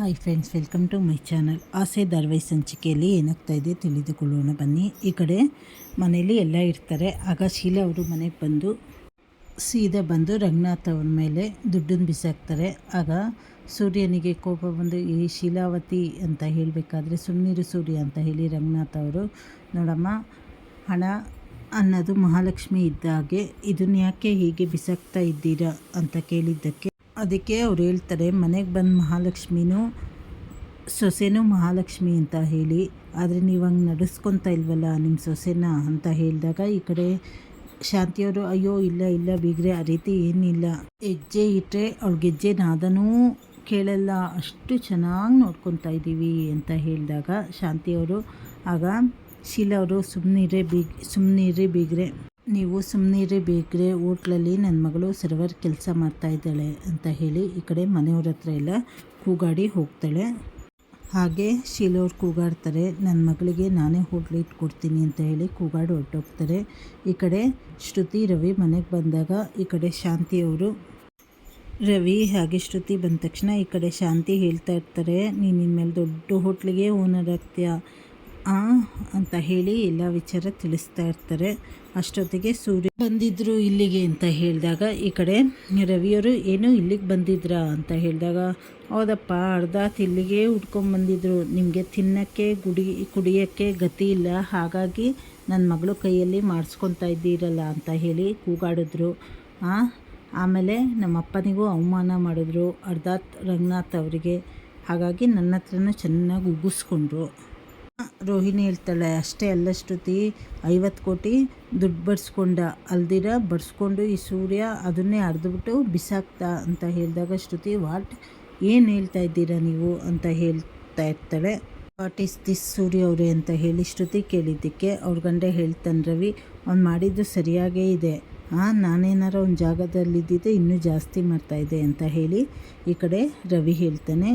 Hi friends welcome to my channel Aase ಧಾರವಾಹಿ ಸಂಚಿಕೆಯಲ್ಲಿ ಏನಾಗ್ತಾ ಇದೆ ತಿಳಿದುಕೊಳ್ಳೋಣ. ಬನ್ನಿ, ಈ ಕಡೆ ಮನೆಯಲ್ಲಿ ಎಲ್ಲ ಇರ್ತಾರೆ. ಆಗ ಶೀಲಾ ಅವರು ಮನೆಗೆ ಬಂದು, ಸೀದಾ ಬಂದು ರಂಗನಾಥ್ ಅವ್ರ ಮೇಲೆ ದುಡ್ಡನ್ನು ಬಿಸಾಕ್ತಾರೆ. ಆಗ ಸೂರ್ಯನಿಗೆ ಕೋಪ ಬಂದು ಈ ಶೀಲಾವತಿ ಅಂತ ಹೇಳಬೇಕಾದ್ರೆ ಸುಮ್ಮನಿರು ಸೂರ್ಯ ಅಂತ ಹೇಳಿ ರಂಗನಾಥ್ ಅವರು, ನೋಡಮ್ಮ, ಹಣ ಅನ್ನೋದು ಮಹಾಲಕ್ಷ್ಮಿ ಇದ್ದ ಹಾಗೆ ಇದನ್ನ ಯಾಕೆ ಹೀಗೆ ಬಿಸಾಕ್ತಾ ಇದ್ದೀರಾ? ಅಂತ ಕೇಳಿದ್ದಕ್ಕೆ ಅದಕ್ಕೆ ಅವ್ರು ಹೇಳ್ತಾರೆ, ಮನೆಗೆ ಬಂದು ಮಹಾಲಕ್ಷ್ಮಿನೂ, ಸೊಸೆನೂ ಮಹಾಲಕ್ಷ್ಮಿ ಅಂತ ಹೇಳಿ, ಆದರೆ ನೀವು ಹಂಗೆ ನಡೆಸ್ಕೊತಾ ಇಲ್ವಲ್ಲ ನಿಮ್ಮ ಸೊಸೆನ? ಅಂತ ಹೇಳಿದಾಗ ಈ ಕಡೆ ಶಾಂತಿಯವರು ಅಯ್ಯೋ, ಇಲ್ಲ ಇಲ್ಲ ಬೀಗ್ರೆ, ಆ ರೀತಿ ಏನಿಲ್ಲ. ಹೆಜ್ಜೆ ಇಟ್ಟರೆ ಅವ್ಳ ಗೆಜ್ಜೆ ನಾದನೂ ಕೇಳಲ್ಲ, ಅಷ್ಟು ಚೆನ್ನಾಗಿ ನೋಡ್ಕೊತಾ ಇದ್ದೀವಿ ಅಂತ ಹೇಳಿದಾಗ ಶಾಂತಿಯವರು ಆಗ ಶೀಲಾ ಅವರು ಸುಮ್ಮನಿರೇ ಬೀಗ್ ಸುಮ್ಮನಿರಿ ಬೀಗ್ರೆ. ನೀವು ಸುಮ್ಮನಿರಿ ಬೇಕ್ರೆ ಹೋಟ್ಲಲ್ಲಿ ನನ್ನ ಮಗಳು ಸರ್ವರ್ ಕೆಲಸ ಮಾಡ್ತಾ ಇದ್ದಾಳೆ ಅಂತ ಹೇಳಿ ಈ ಕಡೆ ಮನೆಯವ್ರ ಹತ್ರ ಎಲ್ಲ ಕೂಗಾಡಿ ಹೋಗ್ತಾಳೆ. ಹಾಗೆ ಶೀಲವ್ರು ಕೂಗಾಡ್ತಾರೆ. ನನ್ನ ಮಗಳಿಗೆ ನಾನೇ ಹೋಟ್ಲ್ ಇಟ್ಕೊಡ್ತೀನಿ ಅಂತ ಹೇಳಿ ಕೂಗಾಡಿ ಹೊರಟೋಗ್ತಾರೆ. ಈ ಕಡೆ ಶ್ರುತಿ, ರವಿ ಮನೆಗೆ ಬಂದಾಗ ಈ ಕಡೆ ಶಾಂತಿಯವರು ರವಿ ಹಾಗೆ ಶ್ರುತಿ ಬಂದ ತಕ್ಷಣ ಈ ಕಡೆ ಶಾಂತಿ ಹೇಳ್ತಾ ಇರ್ತಾರೆ. ನೀನು ಇನ್ಮೇಲೆ ದೊಡ್ಡ ಹೋಟ್ಲಿಗೆ ಓನರ್ ಆಗ್ತೀಯಾ? ಅಂತ ಹೇಳಿ ಎಲ್ಲ ವಿಚಾರ ತಿಳಿಸ್ತಾ ಇರ್ತಾರೆ. ಅಷ್ಟೊತ್ತಿಗೆ ಸೂರ್ಯ ಬಂದಿದ್ರು ಇಲ್ಲಿಗೆ ಅಂತ ಹೇಳಿದಾಗ, ಈ ಕಡೆ ರವಿಯವರು ಏನು ಇಲ್ಲಿಗೆ ಬಂದಿದ್ರಾ ಅಂತ ಹೇಳಿದಾಗ, ಹೌದಪ್ಪ, ಅರ್ಧ ಇಲ್ಲಿಗೆ ಉಟ್ಕೊಂಡ್ಬಂದಿದ್ರು ನಿಮಗೆ ತಿನ್ನೋಕ್ಕೆ, ಗುಡಿ, ಕುಡಿಯೋಕ್ಕೆ ಗತಿ ಇಲ್ಲ. ಹಾಗಾಗಿ ನನ್ನ ಮಗಳು ಕೈಯಲ್ಲಿ ಮಾಡಿಸ್ಕೊತಾ ಇದ್ದೀರಲ್ಲ ಅಂತ ಹೇಳಿ ಕೂಗಾಡಿದ್ರು. ಆಮೇಲೆ ನಮ್ಮ ಅಪ್ಪನಿಗೂ ಅವಮಾನ ಮಾಡಿದ್ರು ಅರ್ಧಾತ್ ರಂಗನಾಥ್ ಅವರಿಗೆ. ಹಾಗಾಗಿ ನನ್ನ ಹತ್ರನೂ ಚೆನ್ನಾಗಿ ಉಗಿಸ್ಕೊಂಡ್ರು ರೋಹಿಣಿ ಹೇಳ್ತಾಳೆ, ಅಷ್ಟೇ ಅಲ್ಲ ಶ್ರುತಿ ಐವತ್ತು ಕೋಟಿ ದುಡ್ಡು ಬಡಿಸ್ಕೊಂಡ, ಅಲ್ದಿರ ಬಡಿಸ್ಕೊಂಡು ಈ ಸೂರ್ಯ ಅದನ್ನೇ ಅರ್ಧಬಿಟ್ಟು ಬಿಸಾಕ್ತಾ ಅಂತ ಹೇಳಿದಾಗ ಶ್ರುತಿ, ವಾಟ್? ಏನು ಹೇಳ್ತಾ ಇದ್ದೀರಾ ನೀವು? ಅಂತ ಹೇಳ್ತಾ ಇರ್ತಾಳೆ. ವಾಟ್ ಈಸ್ ದಿಸ್ ಸೂರ್ಯ ಅವರೇ? ಅಂತ ಹೇಳಿ ಶ್ರುತಿ ಕೇಳಿದ್ದಕ್ಕೆ ಅವ್ರ ಗಂಡ ಹೇಳ್ತಾನೆ, ರವಿ, ಅವ್ನು ಮಾಡಿದ್ದು ಸರಿಯಾಗೇ ಇದೆ. ಹಾಂ ನಾನೇನಾರ ಒಂದು ಜಾಗದಲ್ಲಿದ್ದಿದ್ದೆ ಇನ್ನೂ ಜಾಸ್ತಿ ಮಾಡ್ತಾಯಿದ್ದೆ ಅಂತ ಹೇಳಿ ಈ ಕಡೆ ರವಿ ಹೇಳ್ತಾನೆ.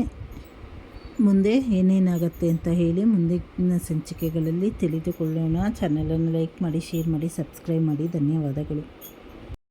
ಮುಂದೆ ಏನೇನಾಗುತ್ತೆ ಅಂತ ಹೇಳಿ ಮುಂದಿನ ಸಂಚಿಕೆಗಳಲ್ಲಿ ತಿಳಿದುಕೊಳ್ಳೋಣ. ಚಾನಲನ್ನು ಲೈಕ್ ಮಾಡಿ ಶೇರ್ ಮಾಡಿ ಸಬ್ಸ್ಕ್ರೈಬ್ ಮಾಡಿ. ಧನ್ಯವಾದಗಳು.